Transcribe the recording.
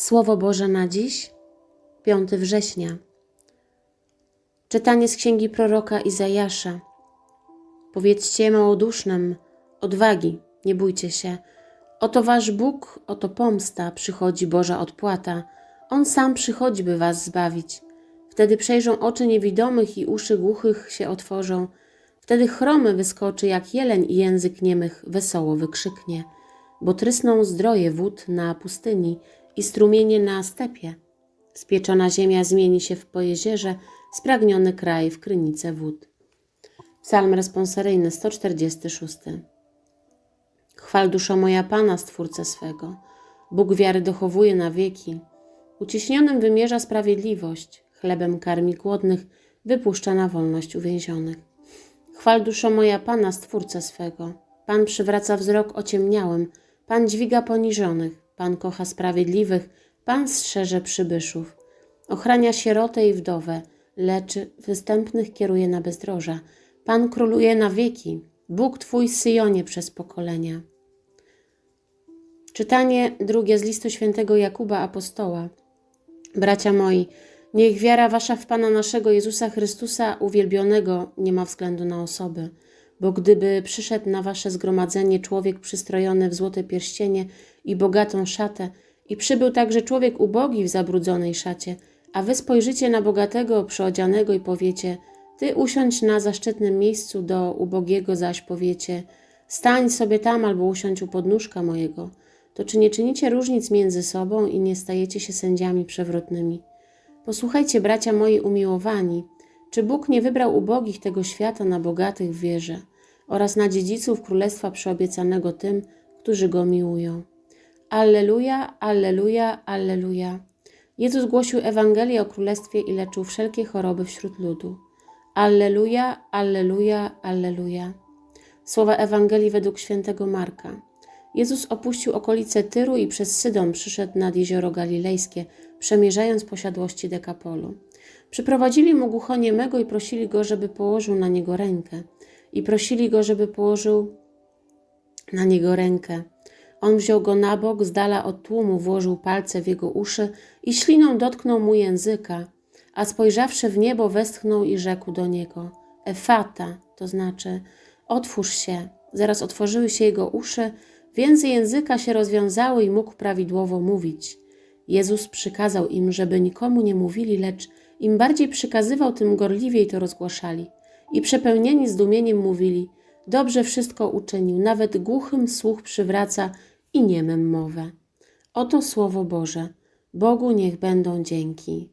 Słowo Boże na dziś, 5 września. Czytanie z księgi proroka Izajasza. Powiedzcie małodusznym, odwagi, nie bójcie się. Oto wasz Bóg, oto pomsta, przychodzi Boża odpłata. On sam przychodzi, by was zbawić. Wtedy przejrzą oczy niewidomych i uszy głuchych się otworzą. Wtedy chromy wyskoczy jak jeleń i język niemych wesoło wykrzyknie. Bo trysną zdroje wód na pustyni i strumienie na stepie. Spieczona ziemia zmieni się w pojezierze, spragniony kraj w krynicę wód. Psalm responsoryjny 146. Chwal duszo moja Pana, Stwórcę swego. Bóg wiary dochowuje na wieki. Uciśnionym wymierza sprawiedliwość, chlebem karmi głodnych, wypuszcza na wolność uwięzionych. Chwal duszo moja Pana, Stwórcę swego. Pan przywraca wzrok ociemniałym, Pan dźwiga poniżonych, Pan kocha sprawiedliwych, Pan strzeże przybyszów. Ochrania sierotę i wdowę, lecz występnych kieruje na bezdroża. Pan króluje na wieki, Bóg Twój Syjonie przez pokolenia. Czytanie drugie z listu świętego Jakuba Apostoła. Bracia moi, niech wiara wasza w Pana naszego Jezusa Chrystusa uwielbionego nie ma względu na osoby, bo gdyby przyszedł na wasze zgromadzenie człowiek przystrojony w złote pierścienie i bogatą szatę, i przybył także człowiek ubogi w zabrudzonej szacie, a wy spojrzycie na bogatego, przyodzianego i powiecie, ty usiądź na zaszczytnym miejscu, do ubogiego zaś powiecie, stań sobie tam albo usiądź u podnóżka mojego, to czy nie czynicie różnic między sobą i nie stajecie się sędziami przewrotnymi? Posłuchajcie, bracia moi umiłowani, czy Bóg nie wybrał ubogich tego świata na bogatych w wierze oraz na dziedziców królestwa przyobiecanego tym, którzy go miłują? Alleluja, alleluja, alleluja. Jezus głosił Ewangelię o królestwie i leczył wszelkie choroby wśród ludu. Alleluja, alleluja, alleluja. Słowa Ewangelii według świętego Marka. Jezus opuścił okolice Tyru i przez Sydon przyszedł nad jezioro Galilejskie, przemierzając posiadłości Dekapolu. Przyprowadzili mu głuchoniemego i prosili go, żeby położył na niego rękę. I prosili go, żeby położył na niego rękę. On wziął go na bok, z dala od tłumu włożył palce w jego uszy i śliną dotknął mu języka, a spojrzawszy w niebo westchnął i rzekł do niego Efata, to znaczy otwórz się. Zaraz otworzyły się jego uszy, więzy języka się rozwiązały i mógł prawidłowo mówić. Jezus przykazał im, żeby nikomu nie mówili, lecz im bardziej przykazywał, tym gorliwiej to rozgłaszali. I przepełnieni zdumieniem mówili, dobrze wszystko uczynił, nawet głuchym słuch przywraca i niemym mowę. Oto Słowo Boże. Bogu niech będą dzięki.